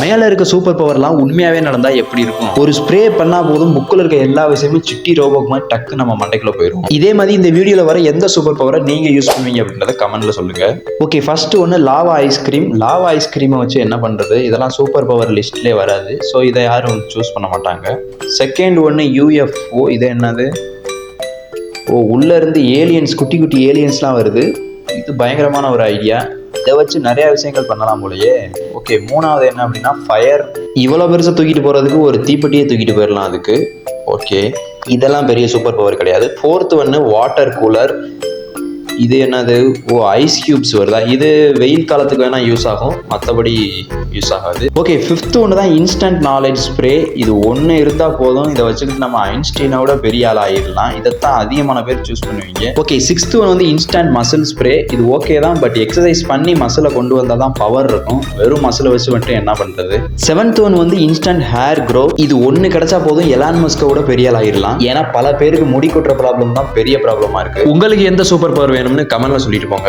மேல இருக்க சூப்பர் பவர்லாம் உண்மையாவே நடந்தா எப்படி இருக்கும்? ஒரு ஸ்ப்ரே பண்ணா போதும் புக்கில் இருக்க எல்லா விஷயமும் சிட்டி ரோபோக்கு மாதிரி டக்கு நம்ம மண்டைக்குள்ள போயிடும் இதே மாதிரி இந்த வீடியோல வர எந்த சூப்பர் பவரை நீங்க யூஸ் பண்ணுவீங்க அப்படின்றத கமெண்ட்ல சொல்லுங்க. ஓகே ஃபர்ஸ்ட் ஒன்று லாவா ஐஸ்கிரீம் லாவா ஐஸ்கிரீமை வச்சு என்ன பண்றது? இதெல்லாம் சூப்பர் பவர் லிஸ்ட்லேயே வராது. ஸோ இதை யாரும் சூஸ் பண்ண மாட்டாங்க. செகண்ட் ஒன்று யூஎஃப்ஓ இது என்னது? ஓ உள்ள இருந்து ஏலியன்ஸ் குட்டி குட்டி ஏலியன்ஸ்லாம் வருது. இது பயங்கரமான ஒரு ஐடியா இதை வச்சு நிறைய விஷயங்கள் பண்ணலாம் போலயே. ஓகே மூணாவது என்ன அப்படின்னா ஃபயர் இவ்வளோ பெருசாக தூக்கிட்டு போகிறதுக்கு ஒரு தீப்பெட்டியே தூக்கிட்டு போயிடலாம் அதுக்கு. ஓகே இதெல்லாம் பெரிய சூப்பர் பவர் கிடையாது. ஃபோர்த்து ஒன்று வாட்டர் கூலர் இது என்னது? ஓ ஐஸ் கியூப்ஸ் வருதா? இது வெயில் காலத்துக்கு வேணால் யூஸ் ஆகும். மற்றபடி யூஸ் ஆகாது. ஓகே ஃபிஃப்த் ஒன்று தான் இன்ஸ்டன்ட் நாலேஜ் ஸ்ப்ரே இது ஒன்று இருந்தால் போதும். இதை வச்சுக்கிட்டு நம்ம ஐன்ஸ்டீனோட பெரிய ஆள் ஆகிடலாம் இதைத்தான் அதிகமான பேர் சூஸ் பண்ணுவீங்க. ஓகே சிக்ஸ்த் ஒன் வந்து இன்ஸ்டன்ட் மசில் ஸ்ப்ரே இது ஓகே தான் பட் எக்ஸசைஸ் பண்ணி மசிலை கொண்டு வந்தால் தான் பவர் இருக்கும். வெறும் மசிலை வச்சு மட்டும் என்ன பண்ணுறது செவன்த் ஒன் வந்து இன்ஸ்டன்ட் ஹேர் க்ரோ இது ஒன்று கிடைச்சா போதும். எலான் மஸ்கோட பெரிய ஆள் ஆகிடலாம் ஏன்னா பல பேருக்கு முடி கொட்டுற ப்ராப்ளம் தான் பெரிய ப்ராப்ளமாக இருக்குது உங்களுக்கு எந்த சூப்பர் பவர் வேணும்னு கமெண்ட்ல சொல்லிட்டு போங்க.